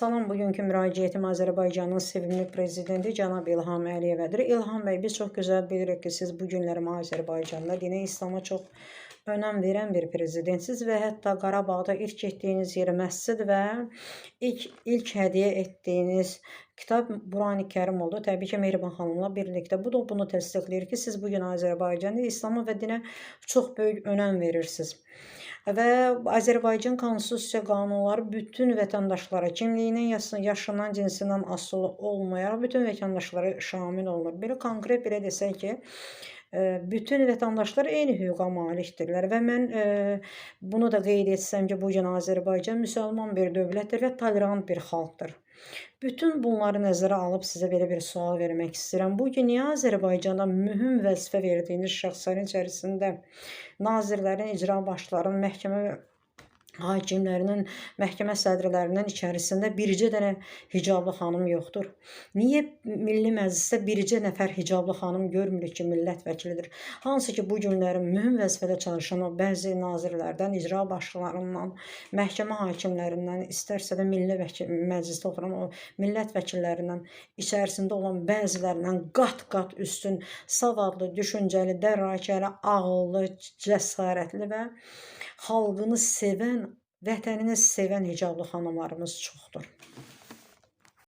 Salam, bugünkü müraciətim Azərbaycanın sevimli prezidenti cənab İlham Əliyevədir. İlham bəy, biz çox gözəl bilirik ki, siz bu günləri Azərbaycanda dini İslam'a çox önəm verən bir prezidentsiz və hətta Qarabağda ilk getdiyiniz yer məscid və ilk ilk hədiyyə etdiyiniz kitab Qurani Kərim oldu. Təbii ki, Mehriban xanımla birlikdə. Bu da bunu təsdiqləyir ki, siz bu gün Azərbaycanda İslam'a və dinə çox böyük önəm verirsiniz. Və Azərbaycan konstitusiya qanunları bütün vətəndaşlara kimliyindən, yaşı- yaşından, cinsindən asılı olmayaraq bütün vətəndaşlara şamil olunur. Belə konkret belə desək ki, e, bütün vətəndaşlar eyni hüquqa malikdirlər və mən e, bunu da qeyd etsəm ki, bu gün Azərbaycan müsəlman bir dövlətdir və tolerant bir xalqdır. Bütün bunları nəzərə alıb sizə belə bir sual vermək istəyirəm. Bu gün niyə Azərbaycanda mühüm vəzifə verdiyiniz şəxslərin içərisində nazirlərin, icra başçılarının, məhkəmə hakimlərinin, məhkəmə sədrlərinin içərisində bircə dənə hicablı xanım yoxdur? Niyə Milli Məclisdə bircə nəfər hicablı xanım görmürük ki, millət vəkilidir? Hansı ki, bu günləri mühüm vəzifədə çalışan o bəzi nazirlərdən, icra başçılarından, məhkəmə hakimlərindən, istərsə də Milli Vəkil Məclisdə oturan o millət vəkillərindən, içərisində olan bəzilərindən qat-qat üstün, savadlı, düşüncəli, dərrakəli, ağıllı, cəsarətli və xalqını sevən, vətənini sevən hicablı xanımlarımız çoxdur.